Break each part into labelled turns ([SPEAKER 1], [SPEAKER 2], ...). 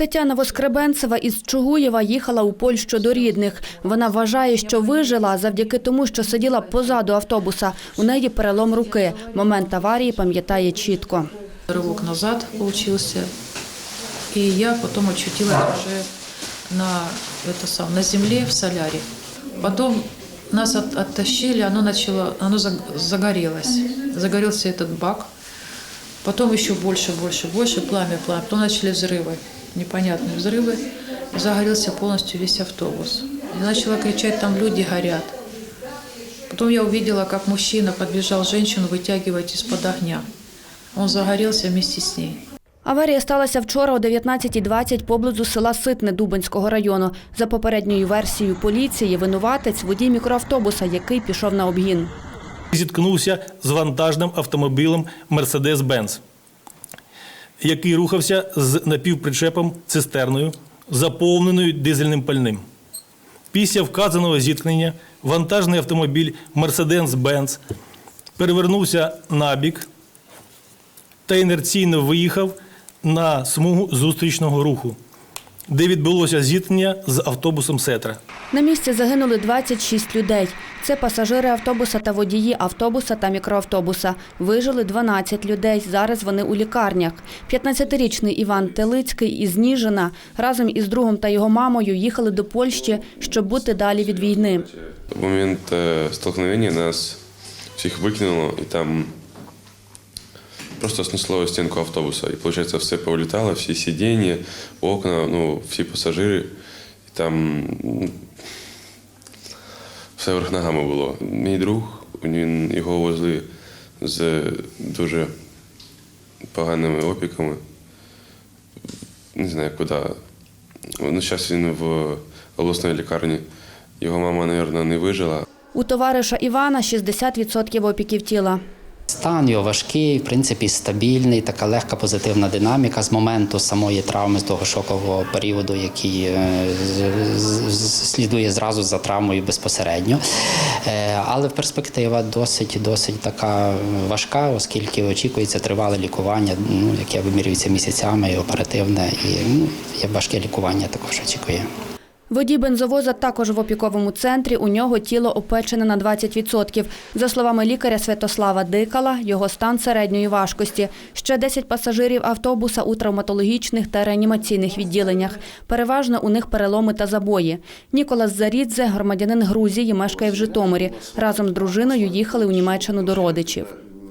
[SPEAKER 1] Тетяна Воскребенцева із Чугуєва їхала у Польщу до рідних. Вона вважає, що вижила завдяки тому, що сиділа позаду автобуса. У неї перелом руки. Момент аварії пам'ятає чітко.
[SPEAKER 2] Рывок назад получился. И я потом очутилась уже на, это сам, на земле в соляре. Потом нас от- оттащили, оно начало, оно заг- загорелось. Загорелся этот бак. Потом еще больше, больше, больше пламя, пламя. Потом начали взрывы, непонятные взрывы. Загорелся полностью весь автобус. Я начала кричать, там люди горят. Потом я увидела, как мужчина подбежал женщину вытягивать из-под огня. Он загорелся вместе с ней.
[SPEAKER 1] Аварія сталася вчора о 19.20 поблизу села Ситне Дубенського району. За попередньою версією поліції, винуватець – водій мікроавтобуса, який пішов на обгін.
[SPEAKER 3] зіткнувся з вантажним автомобілем Mercedes-Benz, який рухався з напівпричепом цистерною, заповненою дизельним пальним. Після вказаного зіткнення вантажний автомобіль Mercedes-Benz перевернувся набік та інерційно виїхав на смугу зустрічного руху, де відбулося зіткнення з автобусом Сетра.
[SPEAKER 1] На місці загинули 26 людей. Це пасажири автобуса та водії автобуса та мікроавтобуса. Вижили 12 людей. Зараз вони у лікарнях. 15-річний Іван Телицький із Ніжина разом із другом та його мамою їхали до Польщі, щоб бути далі від війни.
[SPEAKER 4] В момент э, столкновения нас всех выкинуло, и там просто снесло стенку автобуса. И, получается, все повылетало, все сиденья, окна, ну, все пассажиры. І там все вверх ногами було. Мій друг, він, його возили з дуже поганими опіками. Не знаю куди. Ну, зараз він в обласній лікарні. Його мама, мабуть, не вижила.
[SPEAKER 1] У товариша Івана 60% опіків тіла.
[SPEAKER 5] Стан його важкий, в принципі, стабільний, така легка позитивна динаміка з моменту самої травми, з того шокового періоду, який е, слідує зразу за травмою безпосередньо. Е, Але перспектива досить досить така важка, оскільки очікується тривале лікування, ну, яке вимірюється місяцями і оперативне, і ну, є важке лікування також очікує.
[SPEAKER 1] Водій бензовоза також в опіковому центрі. У нього тіло опечене на 20%. За словами лікаря Святослава Дикала, його стан середньої важкості. Ще 10 пасажирів автобуса у травматологічних та реанімаційних відділеннях. Переважно у них переломи та забої. Ніколас Зарідзе, громадянин Грузії, мешкає в Житомирі. Разом з дружиною їхали у Німеччину до родичів.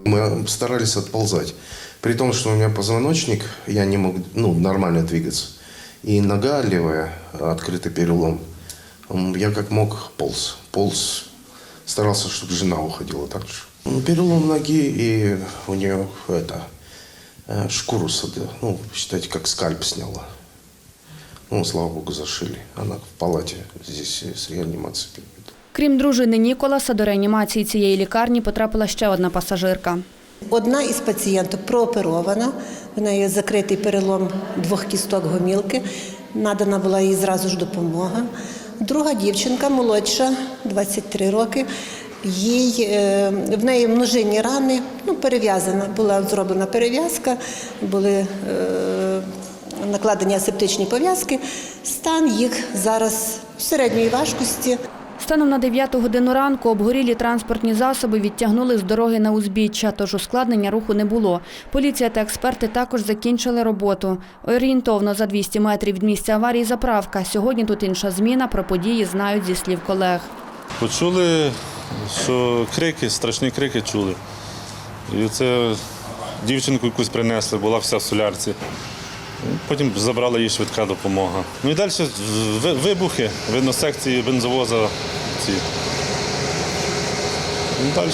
[SPEAKER 6] Мы старались отползать. При том, что у меня позвоночник, я не мог ну, нормально двигаться. И нога левая, открытый перелом. М, Я как мог полз. Полз. Старался, чтобы жена уходила так же. Ну, перелом ноги, и у нее это, э, шкуру, сада- ну, считайте, как скальп сняла. Ну, слава богу, зашили. Она в палате здесь э, с реанимацией.
[SPEAKER 1] Крім дружини Ніколаса, до реанімації цієї лікарні потрапила ще одна пасажирка.
[SPEAKER 7] Одна із пацієнток прооперована, в неї закритий перелом двох кісток гомілки. Надана була їй зразу ж допомога. Друга дівчинка, молодша, 23 роки. Їй, е, в неї множинні рани, ну, перев'язана, була зроблена перев'язка, були е, накладені асептичні пов'язки. Стан їх зараз середньої важкості.
[SPEAKER 1] Станом на 9 годину ранку обгорілі транспортні засоби відтягнули з дороги на узбіччя, тож ускладнення руху не було. Поліція та експерти також закінчили роботу. Орієнтовно за 200 метрів від місця аварії заправка. Сьогодні тут інша зміна. Про події знають зі слів колег.
[SPEAKER 8] Почули, що крики, страшні крики чули. І це дівчинку якусь принесли, була вся в солярці. Потім забрала її швидка допомога. Ну і далі вибухи, видно, секції бензовоза ці. Ну, далі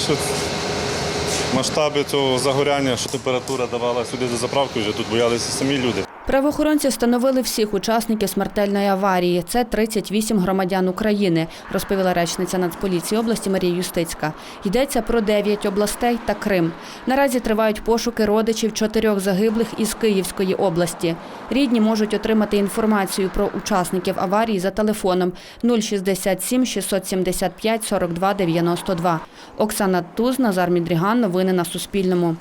[SPEAKER 8] масштаби цього загоряння, що температура давала сюди до заправки, вже тут боялися самі люди.
[SPEAKER 1] Правоохоронці встановили всіх учасників смертельної аварії. Це 38 громадян України, розповіла речниця Нацполіції області Марія Юстицька. Йдеться про 9 областей та Крим. Наразі тривають пошуки родичів чотирьох загиблих із Київської області. Рідні можуть отримати інформацію про учасників аварії за телефоном 067 675 42 92. Оксана Туз, Назар Мідріган. Новини на Суспільному.